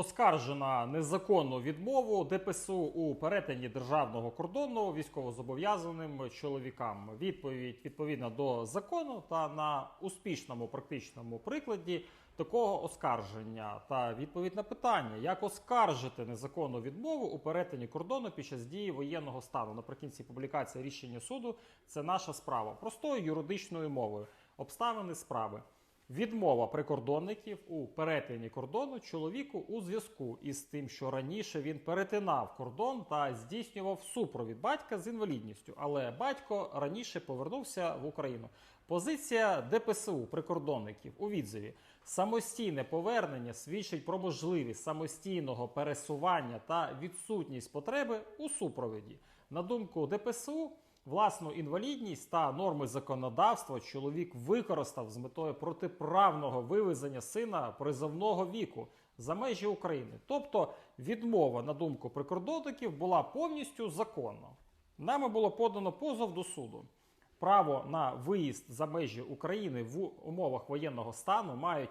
Оскаржена незаконну відмову ДПСУ у перетині державного кордону військовозобов'язаним чоловікам. Відповідь відповідна до закону та на успішному практичному прикладі такого оскарження. Та відповідь на питання, як оскаржити незаконну відмову у перетині кордону під час дії воєнного стану. Наприкінці публікації рішення суду це наша справа простою юридичною мовою. Обставини справи. Відмова прикордонників у перетині кордону чоловіку у зв'язку із тим, що раніше він перетинав кордон та здійснював супровід батька з інвалідністю, але батько раніше повернувся в Україну. Позиція ДПСУ прикордонників у відзиві самостійне повернення свідчить про можливість самостійного пересування та відсутність потреби у супровіді. На думку ДПСУ. Власну інвалідність та норми законодавства чоловік використав з метою протиправного вивезення сина призовного віку за межі України. Тобто відмова, на думку прикордонників, була повністю законна. Нами було подано позов до суду. Право на виїзд за межі України в умовах воєнного стану мають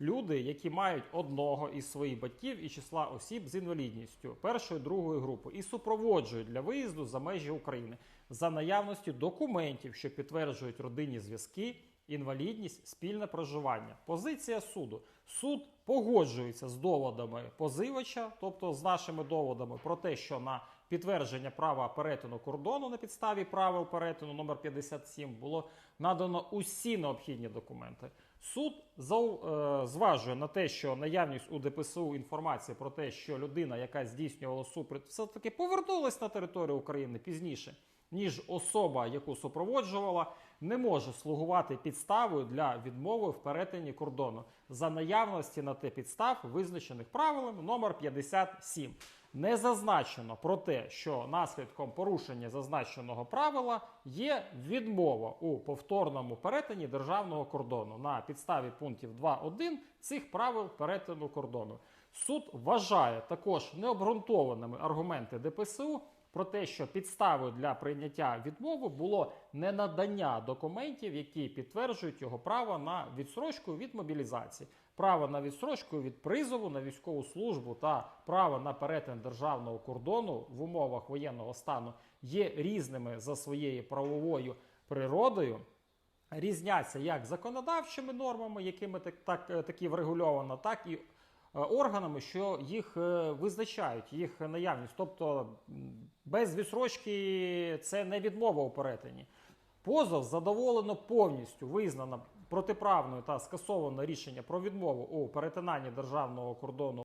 люди, які мають одного із своїх батьків і числа осіб з інвалідністю першої другої групи і супроводжують для виїзду за межі України за наявності документів, що підтверджують родинні зв'язки, інвалідність, спільне проживання. Позиція суду. Суд погоджується з доводами позивача, тобто з нашими доводами про те, що на підтвердження права перетину кордону на підставі правил перетину номер 57 було надано усі необхідні документи. Суд е, зважує на те, що наявність у ДПСУ інформації про те, що людина, яка здійснювала супровід, все таки повернулась на територію України пізніше, ніж особа, яку супроводжувала, не може слугувати підставою для відмови в перетині кордону за наявності на те підстав, визначених правилами номер 57. Не зазначено про те, що наслідком порушення зазначеного правила є відмова у повторному перетині державного кордону на підставі пунктів 2.1 цих правил перетину кордону. Суд вважає також необґрунтованими аргументи ДПСУ про те, що підставою для прийняття відмови було ненадання документів, які підтверджують його право на відсрочку від мобілізації, право на відсрочку від призову на військову службу та право на перетин державного кордону в умовах воєнного стану є різними за своєю правовою природою. Різняться як законодавчими нормами, якими так, так, е, такі врегульовано, так і е, органами, що їх е, визначають, їх наявність. Тобто без відсрочки це не відмова у перетині. Позов задоволено повністю визнано протиправною та скасовано рішення про відмову у перетинанні державного кордону